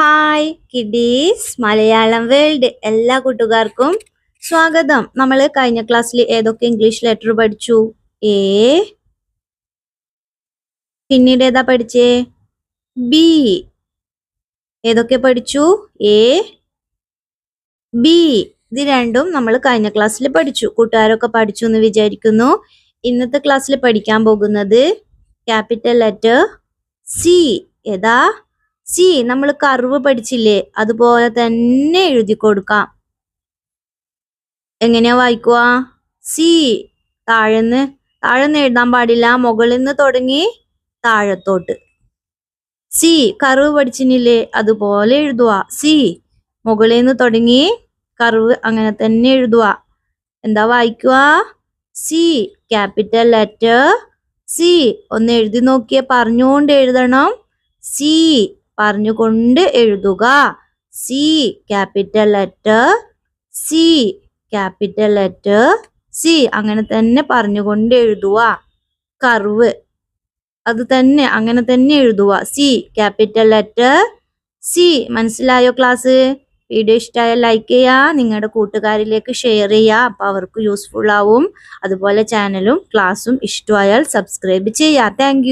Hi kiddies Malayalam world എല്ലാ കൂട്ടുകാർക്കും സ്വാഗതം. നമ്മൾ കഴിഞ്ഞ ക്ലാസ്സിൽ ഏതൊക്കെ ഇംഗ്ലീഷ് ലെറ്റർ പഠിച്ചു? എ പിന്നീട് ഏതാ പഠിച്ചേ? ബി ഏതൊക്കെ പഠിച്ചു? എ ബി ഇത് രണ്ടും നമ്മൾ കഴിഞ്ഞ ക്ലാസ്സിൽ പഠിച്ചു. കൂട്ടുകാരൊക്കെ പഠിച്ചു എന്ന് വിചാരിക്കുന്നു. ഇന്നത്തെ ക്ലാസ്സിൽ പഠിക്കാൻ പോകുന്നത് ക്യാപിറ്റൽ ലെറ്റർ സി ഏതാ? സി നമ്മൾ കർവ് പഠിച്ചില്ലേ? അതുപോലെ തന്നെ എഴുതി കൊടുക്കാം. എങ്ങനെയാ വായിക്കുക സി താഴെന്ന് താഴെന്ന് എഴുതാൻ പാടില്ല. മുകളിൽ നിന്ന് തുടങ്ങി താഴത്തോട്ട്. സി കർവ് പഠിച്ചിനില്ലേ? അതുപോലെ എഴുതുക സി മുകളിൽ നിന്ന് തുടങ്ങി കർവ് അങ്ങനെ തന്നെ എഴുതുക എന്താ വായിക്കുക സി ക്യാപിറ്റൽ ലെറ്റർ. സി ഒന്ന് എഴുതി നോക്കിയേ പറഞ്ഞുകൊണ്ട് എഴുതണം. സി പറഞ്ഞുകൊണ്ട് എഴുതുക. C capital letter C capital letter C അങ്ങനെ തന്നെ പറഞ്ഞുകൊണ്ട് എഴുതുക. കർവ്. അത് തന്നെ അങ്ങനെ തന്നെ എഴുതുക. സി ക്യാപിറ്റൽ ലെറ്റർ സി മനസ്സിലായോ ക്ലാസ് വീഡിയോ ഇഷ്ടമായ ലൈക്ക് ചെയ്യുക. നിങ്ങളുടെ കൂട്ടുകാരിലേക്ക് ഷെയർ ചെയ്യുക. അപ്പോൾ അവർക്ക് യൂസ്ഫുൾ ആവും. അതുപോലെ ചാനലും ക്ലാസ്സും ഇഷ്ടമായാൽ സബ്സ്ക്രൈബ് ചെയ്യുക. താങ്ക്